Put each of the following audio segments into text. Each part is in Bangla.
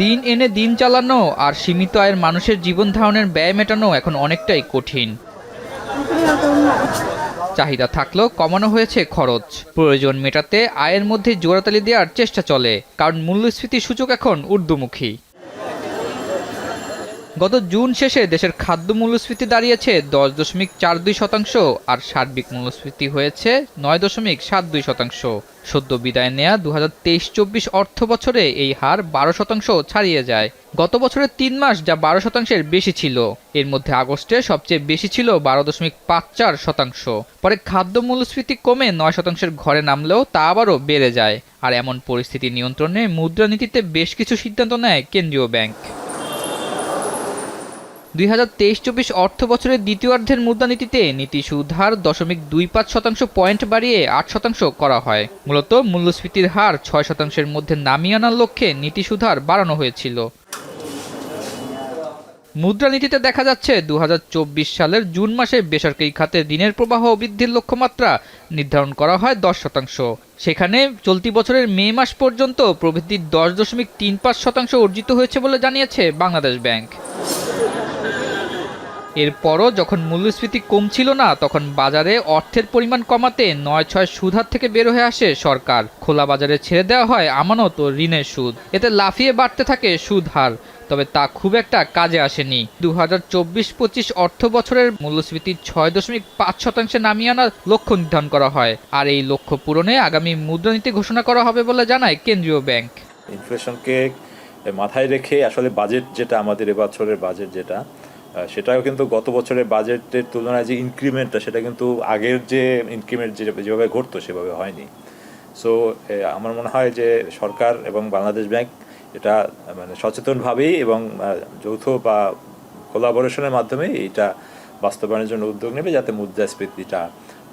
দিন এনে দিন চালানো আর সীমিত আয়ের মানুষের জীবন ধারণের ব্যয় মেটানো এখন অনেকটাই কঠিন। চাহিদা থাকলেও কমানো হয়েছে খরচ। প্রয়োজন মেটাতে আয়ের মধ্যে জোড়াতালি দেওয়ার চেষ্টা চলে, কারণ মূল্যস্ফীতি সূচক এখন ঊর্ধ্বমুখী। গত জুন শেষে দেশের খাদ্য মূল্যস্ফীতি দাঁড়িয়েছে দশ দশমিক চার দুই শতাংশ আর সার্বিক মূল্যস্ফীতি হয়েছে নয় দশমিক সাত দুই শতাংশ। সদ্য বিদায় নেয়া দু হাজার তেইশ চব্বিশ অর্থ বছরে এই হার বারো শতাংশ ছাড়িয়ে যায়। গত বছরের তিন মাস যা বারো শতাংশের বেশি ছিল। এর মধ্যে আগস্টে সবচেয়ে বেশি ছিল বারো দশমিক পাঁচ চার শতাংশ। পরে খাদ্য মূল্যস্ফীতি কমে নয় শতাংশের ঘরে নামলেও তা আবারও বেড়ে যায়। আর এমন পরিস্থিতি নিয়ন্ত্রণে মুদ্রানীতিতে বেশ কিছু সিদ্ধান্ত নেয় কেন্দ্রীয় ব্যাংক। দুই হাজার তেইশ চব্বিশ অর্থ বছরের দ্বিতীয়ার্ধের মুদ্রানীতিতে নীতি সুধার দশমিক দুই পাঁচ শতাংশ পয়েন্ট বাড়িয়ে আট শতাংশ করা হয়। মূলত মূল্যস্ফীতির হার ছয় শতাংশের মধ্যে নামিয়ে আনার লক্ষ্যে নীতি সুধার বাড়ানো হয়েছিল। মুদ্রানীতিতে দেখা যাচ্ছে দু হাজার চব্বিশ সালের জুন মাসে বেসরকারি খাতে ঋণের প্রবাহ বৃদ্ধির লক্ষ্যমাত্রা নির্ধারণ করা হয় দশ শতাংশ। সেখানে চলতি বছরের মে মাস পর্যন্ত প্রবৃদ্ধি দশ দশমিক তিন পাঁচ শতাংশ অর্জিত হয়েছে বলে জানিয়েছে বাংলাদেশ ব্যাংক। এরপরও যখন মূল্যস্ফীতি কমছিল না, তখন বাজারে অর্থের পরিমাণ কমাতে নয় ছয় সুদহার থেকে বের হয়ে আসে সরকার। খোলা বাজারে ছেড়ে দেওয়া হয় আমানত ও ঋণের সুদ। এতে লাফিয়ে বাড়তে থাকে সুদ হার, তবে তা খুব একটা কাজে আসেনি। দু হাজার চব্বিশ পঁচিশ অর্থ বছরের মূল্যস্ফীতি ছয় দশমিক পাঁচ শতাংশে নামিয়ে আনার লক্ষ্য নির্ধারণ করা হয়, আর এই লক্ষ্য পূরণে আগামী মুদ্রানীতি ঘোষণা করা হবে বলে জানায় কেন্দ্রীয় ব্যাংক। ইনফ্লেশনকে মাথায় রেখে আসলে বাজেট যেটা আমাদের এবছরের বাজেট যেটা সেটাও কিন্তু গত বছরের বাজেটের তুলনায় যে ইনক্রিমেন্টটা সেটা কিন্তু আগের যে ইনক্রিমেন্ট যেভাবে ঘটতো, সেভাবে হয়নি। সো আমার মনে হয় যে সরকার এবং বাংলাদেশ ব্যাংক এটা মানে সচেতনভাবেই এবং যৌথ বা কোলাবোরেশনের মাধ্যমে এটা বাস্তবায়নের জন্য উদ্যোগ নেবে যাতে মুদ্রাস্ফীতিটা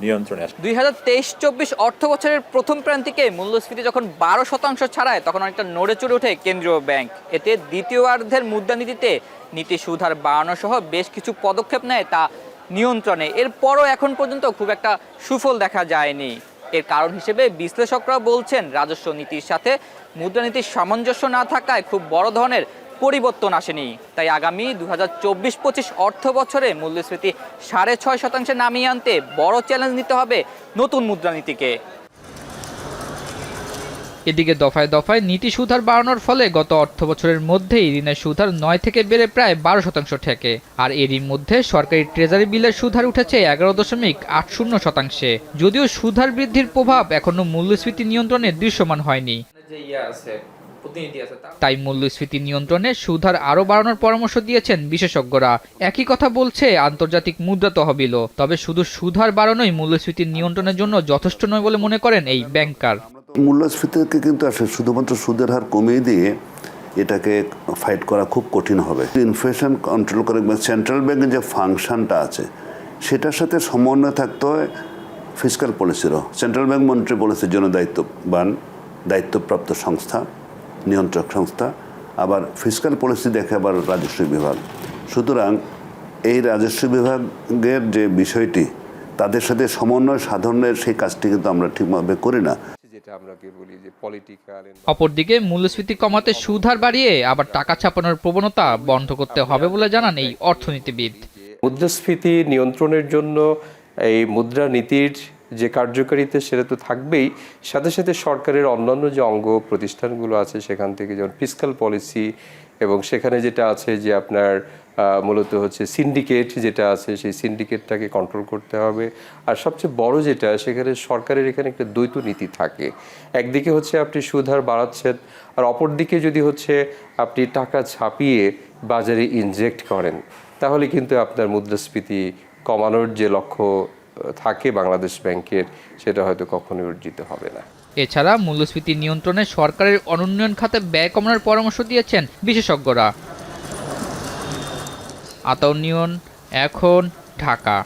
নিয়ন্ত্রণে আসে। দুই হাজার তেইশ চব্বিশ অর্থ বছরের প্রথম প্রান্তিকে মূল্যস্ফীতি যখন বারো শতাংশ ছাড়ায়, তখন অনেকটা নড়ে চড়ে ওঠে কেন্দ্রীয় ব্যাংক। এতে দ্বিতীয়ার্ধের মুদ্রানীতিতে নীতি সুধার বাড়ানো সহ বেশ কিছু পদক্ষেপ নেয় তা নিয়ন্ত্রণে। এরপরও এখন পর্যন্ত খুব একটা সুফল দেখা যায়নি। এর কারণ হিসেবে বিশ্লেষকরা বলছেন, রাজস্ব নীতির সাথে মুদ্রানীতির সামঞ্জস্য না থাকায় খুব বড় ধরনের পরিবর্তন আসেনি। তাই আগামী দু হাজার চব্বিশ পঁচিশ অর্থ বছরে মূল্যস্ফীতি সাড়ে ছয় শতাংশে নামিয়ে আনতে বড় চ্যালেঞ্জ নিতে হবে নতুন মুদ্রানীতিকে। এদিকে দফায় দফায় নীতি সুধার বাড়ানোর ফলে গত অর্থ বছরের মধ্যেই ঋণের সুধার নয় থেকে বেড়ে প্রায় বারো শতাংশ ঠেকে। আর এরই মধ্যে সরকারি ট্রেজারি বিলের সুধার উঠেছে এগারো দশমিক আট শূন্য শতাংশে। যদিও সুধার বৃদ্ধির প্রভাব এখনও মূল্যস্ফীতি নিয়ন্ত্রণে দৃশ্যমান হয়নি। তাই মূল্যস্ফীতি নিয়ন্ত্রণে সুধার আরও বাড়ানোর পরামর্শ দিয়েছেন বিশেষজ্ঞরা। একই কথা বলছে আন্তর্জাতিক মুদ্রা তহবিলও। তবে শুধু সুধার বাড়ানোই মূল্যস্ফীতি নিয়ন্ত্রণের জন্য যথেষ্ট নয় বলে মনে করেন এই ব্যাংকার। মূল্যস্ফীতিকে কিন্তু আসলে শুধুমাত্র সুদের হার কমিয়ে দিয়ে এটাকে ফাইট করা খুব কঠিন হবে। ইনফ্লেশন কন্ট্রোল করে সেন্ট্রাল ব্যাংকের যে ফাংশনটা আছে সেটার সাথে সমন্বয় থাকতে হয় ফিজিক্যাল পলিসিরও সেন্ট্রাল ব্যাংক মন্ত্রী পলিসির জন্য দায়িত্ববান দায়িত্বপ্রাপ্ত সংস্থা। নিয়ন্ত্রক সংস্থা আবার ফিজিক্যাল পলিসি দেখে আবার রাজস্ব বিভাগ। সুতরাং এই রাজস্ব বিভাগের যে বিষয়টি তাদের সাথে সমন্বয় সাধনের সেই কাজটি কিন্তু আমরা ঠিকভাবে করি না। অপরদিকে মূল্যস্ফীতি কমাতে সুধার বাড়িয়ে আবার টাকা ছাপানোর প্রবণতা বন্ধ করতে হবে বলে জানান এই অর্থনীতিবিদ। মুদ্রাস্ফীতি নিয়ন্ত্রণের জন্য এই মুদ্রা নীতির যে কার্যকারিতা সেটা তো থাকবেই। সাথে সাথে সরকারের অন্যান্য যে অঙ্গ প্রতিষ্ঠানগুলো আছে সেখান থেকে যেমন ফিসকাল পলিসি এবং সেখানে যেটা আছে যে আপনার মূলত হচ্ছে সিন্ডিকেট যেটা আছে সেই সিন্ডিকেটটাকে কন্ট্রোল করতে হবে। আর সবচেয়ে বড় যেটা, সেখানে সরকারের এখানে একটা দ্বৈত নীতি থাকে। একদিকে হচ্ছে আপনি সুদহার বাড়াচ্ছেন, আর অপরদিকে যদি হচ্ছে আপনি টাকা ছাপিয়ে বাজারে ইনজেক্ট করেন, তাহলে কিন্তু আপনার মুদ্রাস্ফীতি কমানোর যে লক্ষ্য থাকে বাংলাদেশ ব্যাংকের, সেটা হয়তো কখনোই অর্জিত হবে না। এছাড়া মূল্যস্ফীতি নিয়ন্ত্রণে সরকারের অনুন্নয়ন খাতে ব্যয় কমানোর পরামর্শ দিয়েছেন বিশেষজ্ঞরা। আতাউনিয়ন এখন ঢাকা।